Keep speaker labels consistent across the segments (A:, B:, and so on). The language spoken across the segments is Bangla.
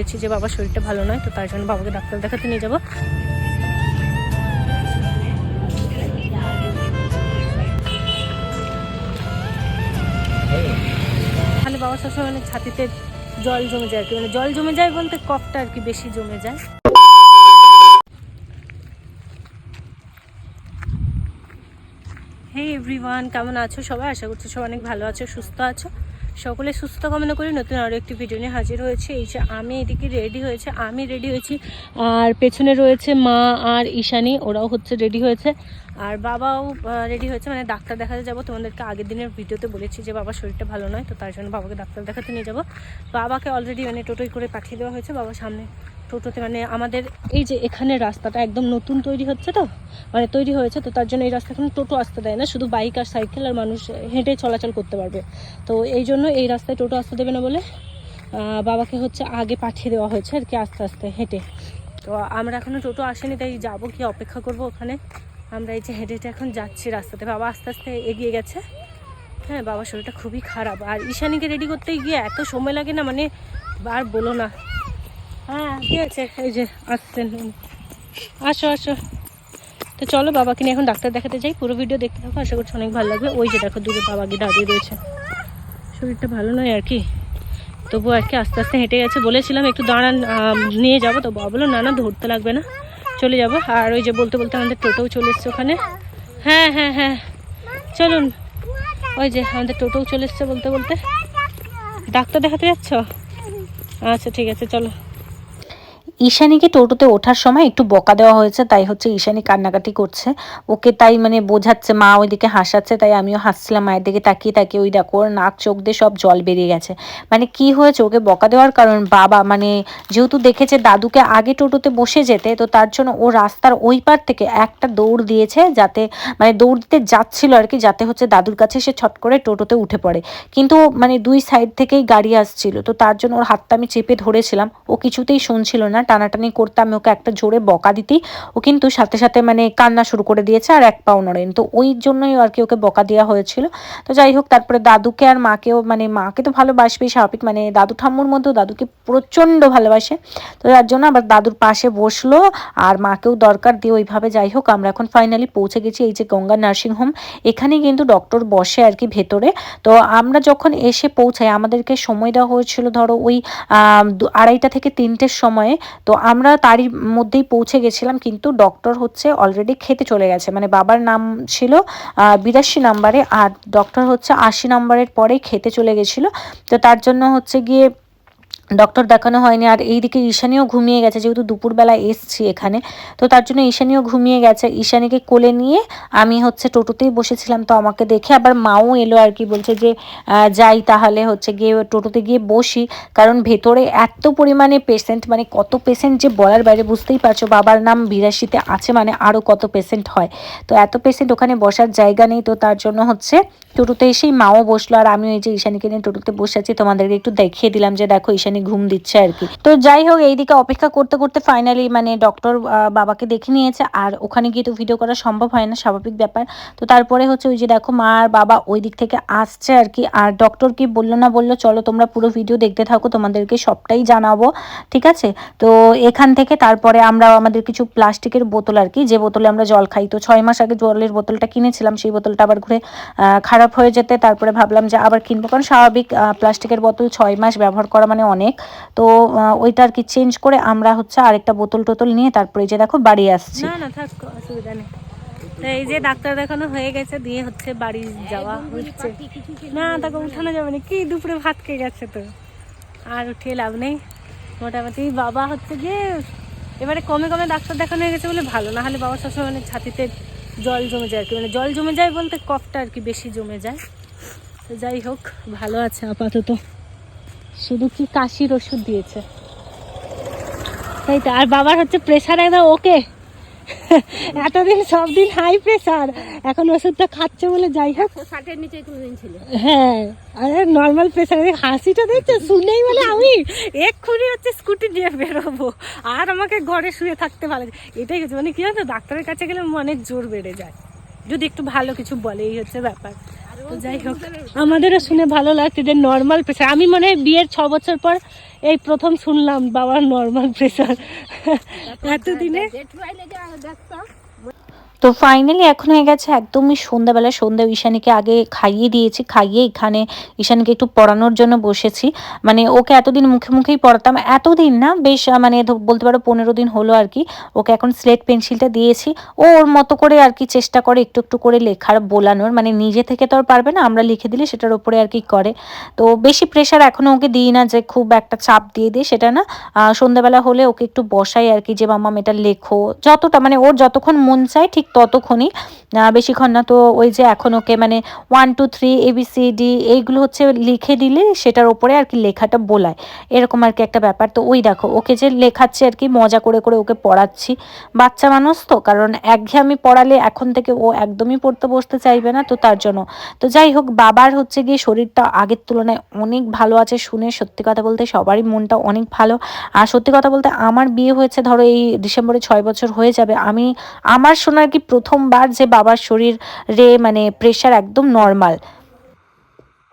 A: বলেছি যে বাবার শরীরটা ভালো নয়, তো তার জন্য বাবাকে ডাক্তার দেখাতে নিয়ে যাব। তাহলে বাবার সবসময় মানে ছাতিতে জল জমে যায় আর কি মানে জল জমে যায় বলতে কফটা আর কি বেশি জমে যায়। হে এভরিওয়ান কেমন আছো সবাই? আশা করছি সবাই অনেক ভালো আছো, সুস্থ আছো। সকলে সুস্থ কামনা করি নতুন আরও একটি ভিডিও নিয়ে হাজির হয়েছে। এই যে আমি এদিকে রেডি হয়েছে, আমি রেডি হয়েছি। আর পেছনে রয়েছে মা আর ঈশানি, ওরাও হচ্ছে রেডি হয়েছে। আর বাবাও রেডি হয়েছে মানে ডাক্তার দেখাতে যাব। তোমাদেরকে আগের দিনের ভিডিওতে বলেছি যে বাবার শরীরটা ভালো নয়, তো তার জন্য বাবাকে ডাক্তার দেখাতে নিয়ে যাব। বাবাকে অলরেডি মানে টোটোই করে পাঠিয়ে দেওয়া হয়েছে, বাবা সামনে টোটোতে মানে আমাদের এই যে এখানে রাস্তাটা একদম নতুন তৈরি হচ্ছে তো মানে তৈরি হয়েছে, তো তার জন্য এই রাস্তা এখন টোটো আসতে দেয় না, শুধু বাইক আর সাইকেল আর মানুষ হেঁটে চলাচল করতে পারবে। তো এই জন্য এই রাস্তায় টোটো আসতে দেবে না বলে বাবাকে হচ্ছে আগে পাঠিয়ে দেওয়া হয়েছে আর কি আস্তে আস্তে হেঁটে। তো আমরা এখনও টোটো আসেনি, তাই যাব কি অপেক্ষা করব ওখানে? আমরা এই যে হেঁটে হেঁটে এখন যাচ্ছি রাস্তাতে। বাবা আস্তে আস্তে এগিয়ে গেছে। হ্যাঁ বাবার শরীরটা খুবই খারাপ। আর ঈশানীকে রেডি করতে গিয়ে এত সময় লাগে না মানে আর বলো না। হ্যাঁ কি আছে এই যে আসছেন আসো আসো। তো চলো বাবাকে নিয়ে এখন ডাক্তার দেখাতে যাই। পুরো ভিডিও দেখতে থাকো, আশা করছি অনেক ভালো লাগবে। ওই যে দেখো দূরে বাবা গিয়ে দাঁড়িয়ে রয়েছে। শরীরটা ভালো নয় আর কি। তবু আর কি আস্তে আস্তে হেঁটে গেছে। বলেছিলাম একটু দাঁড়ান নিয়ে যাব। তো বাবা বলল, না না, ধরতে লাগবে না। চলে যাব। আর ওই যে বলতে বলতে আমাদের টোটোও চলে এসছে ওখানে। হ্যাঁ হ্যাঁ হ্যাঁ। চলুন। ওই যে আমাদের টোটোও চলে এসছে বলতে বলতে। ডাক্তার দেখাতে যাচ্ছ? আচ্ছা ঠিক আছে, চলো।
B: ঈশানীকে টোটোতে ওঠার সময় একটু বকা দেওয়া হয়েছে, তাই হচ্ছে ঈশানী কান্নাকাটি করছে। ওকে তাই মানে বোঝাচ্ছে, মা ওইদিকে হাসাচ্ছে, তাই আমিও হাসছিলাম, মায়ের দিকে তাকিয়ে তাকিয়ে, ওই দেখো, ওর নাক, চোখ দিয়ে সব জল বেরিয়ে গেছে। মানে কি হয়েছে, ওকে বকা দেওয়ার কারণ বাবা মানে যেহেতু দেখেছে দাদুকে আগে টোটোতে বসে যেতে, তো তার জন্য ও রাস্তার ওই পার থেকে একটা দৌড় দিয়েছে যাতে মানে দৌড় দিতে যাচ্ছিল আর কি, যাতে হচ্ছে দাদুর কাছে সে ছট করে টোটোতে উঠে পড়ে। কিন্তু মানে দুই সাইড থেকেই গাড়ি আসছিল, তো তার জন্য ওর হাতটা আমি চেপে ধরেছিলাম, ও কিছুতেই শুনছিল না। টানাটানি করতে আমি ওকে একটা জোরে বকা দিতেই ও কিন্তু সাথে সাথে মানে কান্না শুরু করে দিয়েছে আর এক পাও নড়েন। তো ওই জন্যই আর কি ওকে বকা দেওয়া হয়েছিল। তো যাই হোক, তারপরে দাদুকে আর মাকেও মানে মাকে তো ভালোবাসবেই স্বাভাবিক মানে দাদু ঠাম্মুর মধ্যেও দাদুকে প্রচণ্ড ভালোবাসে। তো যার জন্য আবার দাদুর পাশে বসল আর মাকেও দরকার দিয়ে ওইভাবে যাই হোক, আমরা এখন ফাইনালি পৌঁছে গেছি এই যে গঙ্গা নার্সিং হোম এখানে কিন্তু ডক্টর বসে আর কি ভেতরে। তো আমরা যখন এসে পৌঁছাই, আমাদেরকে সময় দেওয়া হয়েছিল ধরো ওই আড়াইটা থেকে তিনটের সময়ে। তো আমরা তারই মধ্যেই পৌঁছে গেছিলাম, কিন্তু ডক্টর হচ্ছে অলরেডি খেতে চলে গেছে। মানে বাবার নাম ছিল বিরাশি নাম্বারে, আর ডক্টর হচ্ছে আশি নাম্বারের পরেই খেতে চলে গেছিল। তো তার জন্য হচ্ছে গিয়ে ডক্টর দেখানো হয়নি। আর এইদিকে ঈশানীও ঘুমিয়ে গেছে, যেহেতু দুপুরবেলা এসছি এখানে। তো তার জন্য ঈশানীও ঘুমিয়ে গেছে। ঈশানীকে কোলে নিয়ে আমি হচ্ছে টোটোতেই বসেছিলাম। তো আমাকে দেখে আবার মাও এলো আর কি, বলছে যে যাই তাহলে হচ্ছে গিয়ে টোটোতে গিয়ে বসি। কারণ ভেতরে এত পরিমাণে পেশেন্ট মানে কত পেশেন্ট যে বলার বাইরে বুঝতেই পারছ, বাবার নাম বিরাশিতে আছে মানে আরও কত পেশেন্ট হয়। তো এত পেশেন্ট ওখানে বসার জায়গা নেই। তো তার জন্য হচ্ছে টোটোতে এসেই মাও বসল। আর আমি ওই যে ঈশানীকে নিয়ে টোটোতে বসে আছি, তোমাদেরকে একটু দেখিয়ে দিলাম যে, দেখো ঈশানী ঘুম দিচ্ছে আর কি। তো যাই হোক, এইদিকে অপেক্ষা করতে করতে ফাইনালি মানে ডক্টর বাবাকে দেখে নিয়েছে। আর ওখানে গিয়ে তো ভিডিও করা সম্ভব হয় না, স্বাভাবিক ব্যাপার। তো তারপরে হচ্ছে ওই যে দেখো মা আর বাবা ওই দিক থেকে আসছে আর কি। আর ডক্টর কি বলল না বলল, চলো তোমরা পুরো ভিডিও দেখতে থাকো, তোমাদেরকে সবটাই জানাব, ঠিক আছে? তো এখান থেকে তারপরে আমরা আমাদের কিছু প্লাস্টিকের বোতল আর কি, যে বোতলে আমরা জল খাই। তো ছয় মাস আগে জলের বোতলটা কিনেছিলাম, সেই বোতলটা আবার ঘুরে খারাপ হয়ে যেতে, তারপরে ভাবলাম যে আবার কিনবো। কারণ স্বাভাবিক প্লাস্টিকের বোতল ছয় মাস ব্যবহার করা মানে অনেক। তো ওইটা আর কি চেঞ্জ করে আমরা হচ্ছে আরেকটা বোতল টোতল নিয়ে তারপরে যে দেখো বাড়ি আসছি।
A: না না, থাক, অসুবিধা নেই। এই যে ডাক্তার দেখানো হয়ে গেছে, দিয়ে হচ্ছে বাড়ি যাওয়া হচ্ছে। না, তাকে উঠানো যাবে না, কি দুপুরে ভাত খেয়ে গেছে তো। আর উঠিয়ে লাভ নেই। মোটামুটি বাবা হচ্ছে যে, এবারে কমে কমে ডাক্তার দেখানো হয়ে গেছে বলে ভালো, না হলে বাবার সবসময় মানে ছাতিতে জল জমে যায় আর কি। মানে জল জমে যায় বলতে কফটা আর কি বেশি জমে যায়। তো যাই হোক, ভালো আছে আপাতত। শুধু কি কাশির ওষুধ দিয়েছে? তাই তো আর বাবার হচ্ছে প্রেশার একদম ওকে। এতদিন সব দিন হাই প্রেশার এখন ওষুধটা খাচ্ছে বলে যাই হোক।
C: ষাটের নিচে কোনোদিন ছিল।
A: হ্যাঁ আরে নর্মাল প্রেশার হাসিটা দেখছ? শুনেই বলে আমি এক্ষুনি হচ্ছে স্কুটি নিয়ে বেরোবো আর আমাকে ঘরে শুয়ে থাকতে ভালো লাগে। এটাই হচ্ছে মানে কি জানো ডাক্তারের কাছে গেলে মনের জোর বেড়ে যায়। যদি একটু ভালো কিছু বলে এই হচ্ছে ব্যাপার। তো যাই হোক আমাদেরও শুনে ভালো লাগছে যে নর্মাল প্রেশার আমি মনে হয় বিয়ের ছ বছর পর এই প্রথম শুনলাম বাবার নর্মাল প্রেশার এতদিনে
B: তো ফাইনালি এখন হয়ে গেছে একদমই সন্ধ্যাবেলা। সন্ধ্যা ঈশানীকে আগে খাইয়ে দিয়েছি, খাইয়ে এখানে ঈশানীকে একটু পড়ানোর জন্য বসেছি। মানে ওকে এতদিন মুখে মুখেই পড়াতাম। এতদিন না, বেশ মানে বলতে পারো পনেরো দিন হলো আর কি। ওকে এখন স্লেট পেন্সিলটা দিয়েছি। ও ওর মতো করে আর কি চেষ্টা করে একটু একটু করে লেখার, বোলানোর। মানে নিজে থেকে তো আর পারবে না, আমরা লিখে দিলে সেটার ওপরে আর কি করে। তো বেশি প্রেশার এখনও ওকে দিই না যে খুব একটা চাপ দিয়ে দিই সেটা না। সন্ধ্যাবেলা হলে ওকে একটু বসাই আর কি যে, মাম্মা এটা লেখো। যতটা মানে ওর যতক্ষণ মন চায় ঠিক ততক্ষণই। বেশিক্ষণ না তো ওই যে এখন ওকে মানে ওয়ান টু থ্রি এবিসিডি এইগুলো হচ্ছে লিখে দিলে সেটার ওপরে আর কি লেখাটা বোলায়। এরকম আর কি একটা ব্যাপার। তো ওই দেখো, ওকে যে লেখাচ্ছে আর কি, মজা করে করে ওকে পড়াচ্ছি। বাচ্চা মানুষ তো, কারণ একঘেয়েমি পড়ালে এখন থেকে ও একদমই পড়তে বসতে চাইবে না, তো তার জন্য। তো যাই হোক, বাবার হচ্ছে গিয়ে শরীরটা আগের তুলনায় অনেক ভালো আছে শুনে। সত্যি কথা বলতে সবারই মনটা অনেক ভালো। আর সত্যি কথা বলতে আমার বিয়ে হয়েছে ধরো এই ডিসেম্বরে ছয় বছর হয়ে যাবে। আমি, আমার শোনার কি প্রথমবার যে বাবার শরীর রে মানে প্রেশার একদম নর্মাল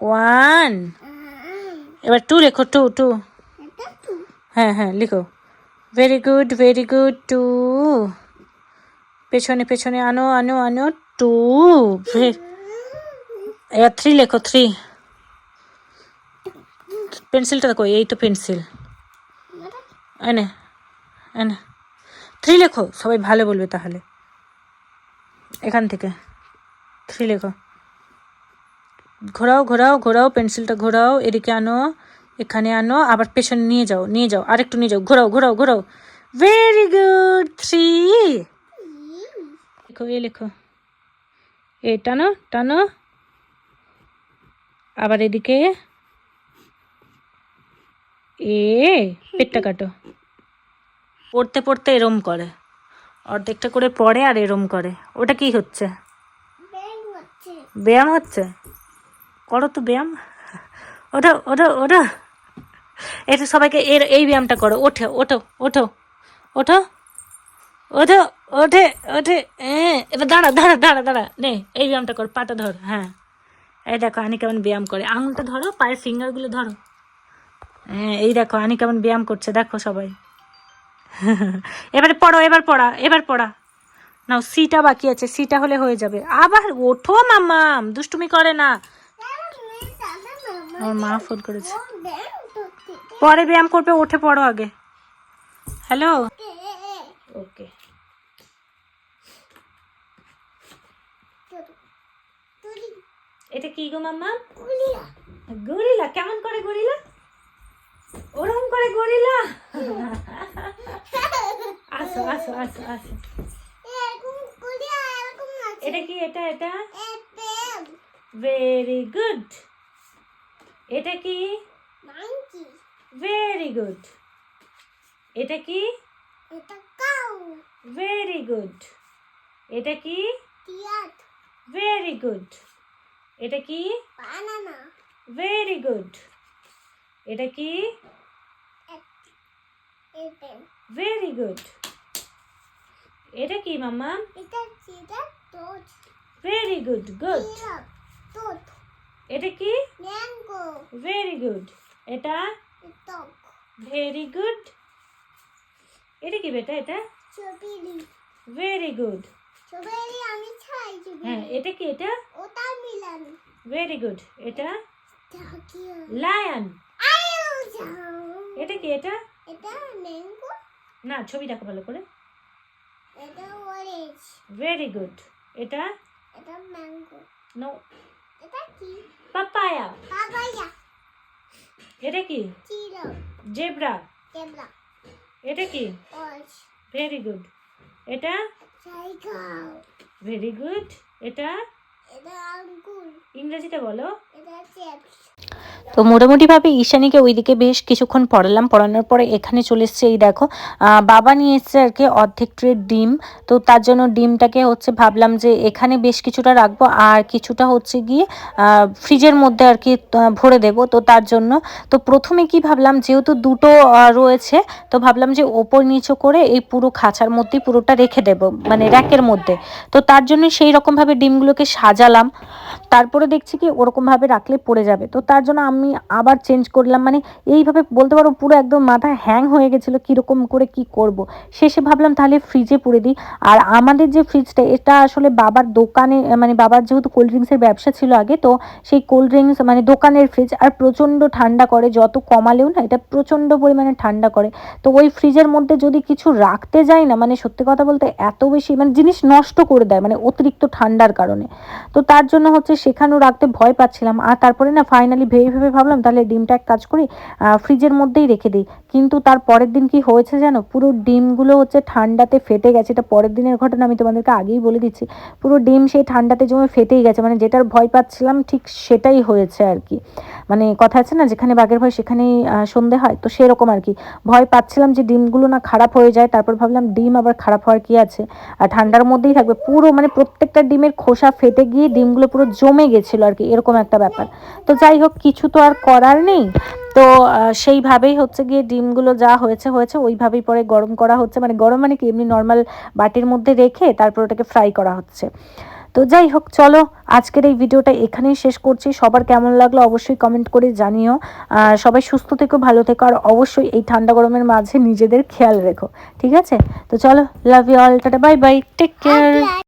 B: ওয়ান এবার টু লেখো টু টু হ্যাঁ হ্যাঁ লিখো। Very good very good two পেছনে পেছনে আনো আনো আনো টু এবার থ্রি লেখো থ্রি পেন্সিলটা কই এই তো পেন্সিল এনে এনে। থ্রি লেখো, সবাই ভালো বলবে তাহলে। এখান থেকে। থ্রি লেখো। ঘোরাও ঘোরাও ঘোরাও, পেন্সিলটা ঘোরাও, এদিকে আনো, এখানে আনো, আবার পেছনে নিয়ে যাও নিয়ে যাও, আরেকটু নিয়ে যাও, ঘোরাও ঘোরাও ঘোরাও। Very good three. লেখো, এ লেখো। এ টানো টানো। আবার এদিকে। এ, পেটটা কাটো। পড়তে পড়তে এরম করে। অর্ধেকটা করে পড়ে আর এরম করে। ওটা কি হচ্ছে? ব্যায়াম হচ্ছে। করো তো ব্যায়াম। ওঠো ওঠো ওঠো। এটা সবাইকে এর এই ব্যায়ামটা করো। ওঠে ওঠো ওঠো ওঠো ওঠো ওঠে ওঠে হ্যাঁ। এবার দাঁড়া দাঁড়া দাঁড়া দাঁড়া। নে এই ব্যায়ামটা কর পাটা ধর হ্যাঁ। এই দেখো আনি কেমন ব্যায়াম করে। আঙুলটা ধরো পায়ের ফিঙ্গারগুলো ধরো। হ্যাঁ এই দেখো আনি কেমন ব্যায়াম করছে দেখো সবাই। এবারে পড়ো, এবার পড়া এবার পড়া। নাও, সিটা বাকি আছে, সিটা হলে হয়ে যাবে। আবার ওঠো মাম্মাম, দুষ্টুমি করে না। আমার মা ফোন করেছে। পরে ব্যায়াম করবে, ওঠে, পড়ো আগে। হ্যালো? ওকে। এটা কি গো মাম্মা গরিলা। কেমন করে গরিলা? ওরকম করে গরিলা? আসো আসো আসো আসো। এটা কি, এটা এটা? ভেরি গুড এটা কি? ভেরি গুড এটা কি? ভেরি গুড এটা কি? ভেরি গুড এটা কি? ভেরি গুড এটা কি? ভেরি গুড এটা কি মাম্মা? ভেরি গুড গুড এটা কি? ম্যাঙ্গো ভেরি গুড এটা? ভেরি গুড এটা কি বেটা এটা? ভেরি গুড
C: আমি ছাই
A: হ্যাঁ এটা কি এটা?
C: ওটা মিলান।
A: ভেরি গুড এটা? লায়ন এটা কি এটা?
C: এটা ম্যাঙ্গো
A: না ছবি দেখো ভালো করে।
C: এটা অরেঞ্জ
A: ভেরি গুড এটা?
C: এটা ম্যাঙ্গো
A: নো
C: এটা কি?
A: পাপায়া
C: পাপায়া
A: এটা কি?
C: চিলো
A: জেব্রা
C: জেব্রা
A: এটা কি?
C: অরেঞ্জ
A: ভেরি গুড এটা?
C: সাইকেল
A: ভেরি গুড এটা? ইংরেজিতে বলো।
B: তো মোটামুটিভাবে ঈশানীকে ওইদিকে বেশ কিছুক্ষণ পড়ালাম। পড়ানোর পরে এখানে চলে এসছে এই দেখো বাবা নিয়ে এসছে আর কি অর্ধেক ট্রের ডিম। তো তার জন্য ডিমটাকে হচ্ছে ভাবলাম যে এখানে বেশ কিছুটা রাখব আর কিছুটা হচ্ছে গিয়ে ফ্রিজের মধ্যে আর কি ভরে দেব। তো তার জন্য তো প্রথমে কি ভাবলাম যেহেতু দুটো রয়েছে তো ভাবলাম যে ওপর নিচু করে এই পুরো খাঁচার মধ্যেই পুরোটা রেখে দেব মানে র্যাকের মধ্যে। তো তার জন্য সেই রকমভাবে ডিমগুলোকে সাজা গজালাম তারপরে দেখছি কি ওরকমভাবে রাখলে পড়ে যাবে। তো তার জন্য আমি আবার চেঞ্জ করলাম। মানে এইভাবে বলতে পারো পুরো একদম মাথা হ্যাং হয়ে গেছিল কীরকম করে কি করব। শেষে ভাবলাম তাহলে ফ্রিজে পুরে দিই। আর আমাদের যে ফ্রিজটা এটা আসলে বাবার দোকানে মানে বাবার যেহেতু কোল্ড ড্রিঙ্কসের ব্যবসা ছিল আগে, তো সেই কোল্ড ড্রিঙ্কস মানে দোকানের ফ্রিজ আর প্রচণ্ড ঠান্ডা করে। যত কমালেও না, এটা প্রচণ্ড পরিমাণে ঠান্ডা করে। তো ওই ফ্রিজের মধ্যে যদি কিছু রাখতে যাই না মানে সত্যি কথা বলতে এত বেশি মানে জিনিস নষ্ট করে দেয় মানে অতিরিক্ত ঠান্ডার কারণে। তো তার জন্য হচ্ছে সেখানেও রাখতে ভয় পাচ্ছিলাম। আর তারপরে না ফাইনালি ভেবে ভেবে ভাবলাম, তাহলে ডিমটা এক কাজ করি ফ্রিজের মধ্যেই রেখে দিই। কিন্তু তার পরের দিন কি হয়েছে জানো? পুরো ডিমগুলো হচ্ছে ঠান্ডাতে ফেটে গেছে। এটা পরের দিনের ঘটনা, আমি তোমাদেরকে আগেই বলে দিচ্ছি। পুরো ডিম সেই ঠান্ডাতে জমে ফেটেই গেছে। মানে যেটার ভয় পাচ্ছিলাম, ঠিক সেটাই হয়েছে আর কি। মানে কথা আছে না, যেখানে বাঘের ভয় সেখানেই সন্ধে হয়, তো সেরকম আর কি। ভয় পাচ্ছিলাম যে ডিমগুলো না খারাপ হয়ে যায়, তারপর ভাবলাম ডিম আবার খারাপ হওয়ার কি আছে? আর ঠান্ডার মধ্যেই থাকবে। পুরো মানে প্রত্যেকটা ডিমের খোসা ফেটে গিয়ে ডিমগুলো পুরো জমে গেছিল আর কি, এরকম একটা ব্যাপার। তো যাই হোক, কিছু তো আর করার নেই। তো সেইভাবেই হচ্ছে গিয়ে ডিমগুলো যা হয়েছে হয়েছে, ওইভাবেই পরে গরম করা হচ্ছে। মানে গরম মানে কি, এমনি নর্মাল বাটির মধ্যে রেখে তারপর ওটাকে ফ্রাই করা হচ্ছে। তো যাই হোক, চলো, আজকের এই ভিডিওটা এখানেই শেষ করছি। সবার কেমন লাগল অবশ্যই কমেন্ট করে জানিও। সবাই সুস্থ থেকো, ভালো থেকো, আর অবশ্যই এই ঠান্ডা গরমের মাঝে নিজেদের খেয়াল রেখো, ঠিক আছে? তো চলো love you all tata bye bye take care